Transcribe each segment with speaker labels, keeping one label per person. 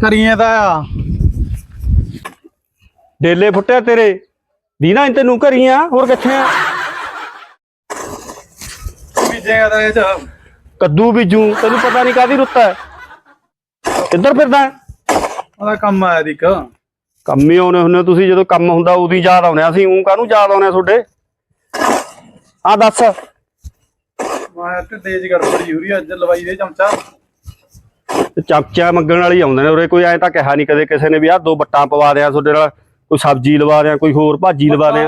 Speaker 1: ਕਰੀਏ ਤਾਂ। ਆ
Speaker 2: ਡੇਲੇ ਫੁੱਟਿਆ ਤੇਰੇ। ਦੀਨਾ ਇਹ ਤੈਨੂੰ ਘਰੀਆਂ ਹੋਰ ਕਿੱਥੇ ਆ?
Speaker 1: ਬੀਜੇਗਾ ਤਾਂ ਇਹ ਚ
Speaker 2: ਕੱਦੂ ਬੀਜੂ ਤੈਨੂੰ ਪਤਾ ਨਹੀਂ ਕਾਦੀ ਰੁੱਤ ਹੈ। ਕਿੱਧਰ ਫਿਰਦਾ?
Speaker 1: ਉਹਦਾ ਕੰਮ ਆਇਆ ਦੀ
Speaker 2: ਕੰਮ ਹੀ ਆਉਨੇ ਹੁੰਨੇ ਤੁਸੀਂ ਜਦੋਂ ਕੰਮ ਹੁੰਦਾ ਉਦੋਂ ਹੀ ਯਾਦ ਆਉਣੇ ਅਸੀਂ ਉਹ ਕਾਹਨੂੰ ਯਾਦ ਆਉਣੇ ਤੁਹਾਡੇ? ਆ ਦੱਸ।
Speaker 1: ਮੈਂ ਤੇ ਤੇਜ਼ ਗੜਬੜ ਯੂਰੀ ਅੱਜ ਲਵਾਈ ਦੇ ਚਮਚਾ।
Speaker 2: ਤੇ ਚਮਚਾ ਮੰਗਣ ਵਾਲੀ ਆਉਂਦੇ ਨੇ ਉਰੇ ਕੋਈ ਐ ਤਾਂ ਕਿਹਾ ਨਹੀਂ ਕਦੇ ਕਿਸੇ ਨੇ ਵੀ ਆਹ ਦੋ ਬੱਟਾਂ ਪਵਾ ਦਿਆਂ ਤੁਹਾਡੇ ਨਾਲ ਕੋਈ ਸਬਜ਼ੀ ਲਵਾ ਦਿਆਂ ਕੋਈ ਹੋਰ ਭਾਜੀ ਲਵਾ ਦਿਆਂ।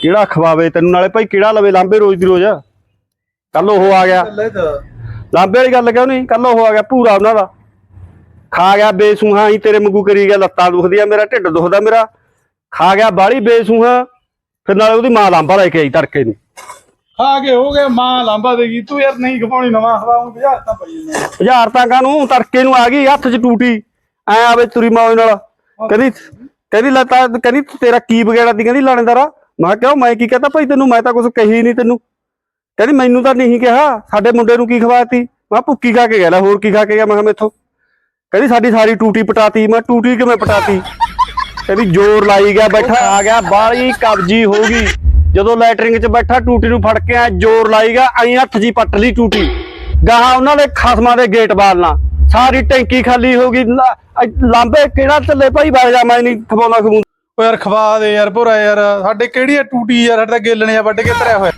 Speaker 2: ਕਿਹੜਾ ਖਵਾਵੇ ਤੈਨੂੰ ਨਾਲੇ ਭਾਈ ਕਿਹੜਾ ਲਵੇ ਲਾਂਬੇ ਰੋਜ਼ ਦੀ ਰੋਜ਼? ਕੱਲ ਉਹ ਆ ਗਿਆ। ਲਾਂਬੇ ਵਾਲੀ ਗੱਲ ਕਿਉਂ ਨਹੀਂ? ਕੱਲ ਉਹ ਆ ਗਿਆ ਪੂਰਾ ਉਹਨਾਂ ਦਾ। ਖਾ ਗਿਆ ਬੇਸੂਹਾ ਹੀ ਤੇਰੇ ਵਾਂਗੂ ਕਰੀ ਗਿਆ ਲੱਤਾਂ ਦੁਖਦੀਆਂ ਮੇਰਾ ਢਿੱਡ ਦੁਖਦਾ ਮੇਰਾ। ਖਾ ਗਿਆ ਬਾਹਲੀ ਬੇਸੂਹਾ ਫਿਰ ਨਾਲੇ ਉਹਦੀ ਮਾਂ ਲਾਂਬਾ ਲੈ ਕੇ ਆਈ ਤੜਕੇ ਨੂੰ।
Speaker 1: ਖਾ ਕੇ ਹੋ ਗਏ ਮਾਂ ਲਾਂਬਾ ਦੇਗੀ ਤੂੰ ਯਾਰ ਨਹੀਂ ਖਪਾਉਣੀ ਨਵਾਂ ਖਵਾਉਂ ਬੁਝਾਰ ਤਾਂ ਪਈ ਜਾਂਦਾ
Speaker 2: ਹਜ਼ਾਰ ਤਾਂ ਕਾਨੂੰ ਤੜਕੇ ਨੂੰ ਆ ਗਈ ਹੱਥ 'ਚ ਟੂਟੀ ਐ ਆਵੇ ਤੁਰੀ ਮਾਂ ਨਾਲ। ਕਹਿੰਦੀ ਕਹਿੰਦੀ ਲੱਤਾ ਕਹਿੰਦੀ ਤੇਰਾ ਕੀ ਵਿਗੜਿਆ ਦੀ ਕਹਿੰਦੀ ਲਾਣੇਦਾਰਾ ਮੈਂ ਕਿਹਾ ਮੈਂ ਕੀ ਕਹਤਾ ਭਾਈ ਤੈਨੂੰ ਮੈਂ ਤਾਂ ਕੁਝ ਕਹੀ ਨਹੀਂ ਤੈਨੂੰ। ਕਹਿੰਦੀ ਮੈਨੂੰ ਤਾਂ ਨਹੀਂ ਕਿਹਾ ਸਾਡੇ ਮੁੰਡੇ ਨੂੰ ਕੀ ਖਵਾਤੀ? ਮੈਂ ਕਿਹਾ ਭੁੱਕੀ ਖਾ ਕੇ ਗਿਆ ਲੈ ਹੋਰ ਕੀ ਖਾ ਕੇ ਗਿਆ? ਮੈਂ ਕਿਹਾ ਮੈਥੋਂ। ਕਹਿੰਦੀ ਸਾਡੀ ਸਾਰੀ ਟੂਟੀ ਪਟਾਤੀ ਮੈਂ ਕਿਹਾ ਟੂਟੀ ਕਿਵੇਂ ਪਟਾਤੀ? ਕਹਿੰਦੀ ਜ਼ੋਰ ਲਾਈ ਗਿਆ ਬੈਠਾ। ਆ ਗਿਆ ਬਾਹਲੀ ਕਬਜੀ ਹੋ ਗਈ। ਜਦੋਂ ਲੈਟਰਿੰਗ 'ਚ ਬੈਠਾ ਟੂਟੀ ਨੂੰ ਫੜ ਕੇ ਆ ਜ਼ੋਰ ਲਾਈ ਐਂ ਹੱਥ 'ਚ ਪੱਟ ਲਈ ਟੂਟੀ। ਗਾਹਾਂ ਉਹਨਾਂ ਦੇ ਖਸਮਾਂ ਦੇ ਗੇਟ ਬਾਲਣਾ। ਸਾਰੀ ਟੈਂਕੀ ਖਾਲੀ ਹੋ ਗਈ। ਲਾ- ਲਾਂਬੇ ਕਿਹੜਾ ਚੱਲੇ ਭਾਈ? ਵਗ ਜਾ, ਮੈਂ ਨਹੀਂ ਖਵਾਉਣਾ ਖਵਾਉਂਦਾ
Speaker 1: ਓ ਯਾਰ ਖਵਾ ਦੇ ਯਾਰ, ਭੋਰਾ ਯਾਰ। ਸਾਡੇ ਕਿਹੜੀ ਟੂਟੀ ਯਾਰ? ਸਾਡੇ ਤਾਂ ਗੇਲਣੇ ਆ ਵੱਢ ਕੇ ਧਰਿਆ ਹੋਇਆ।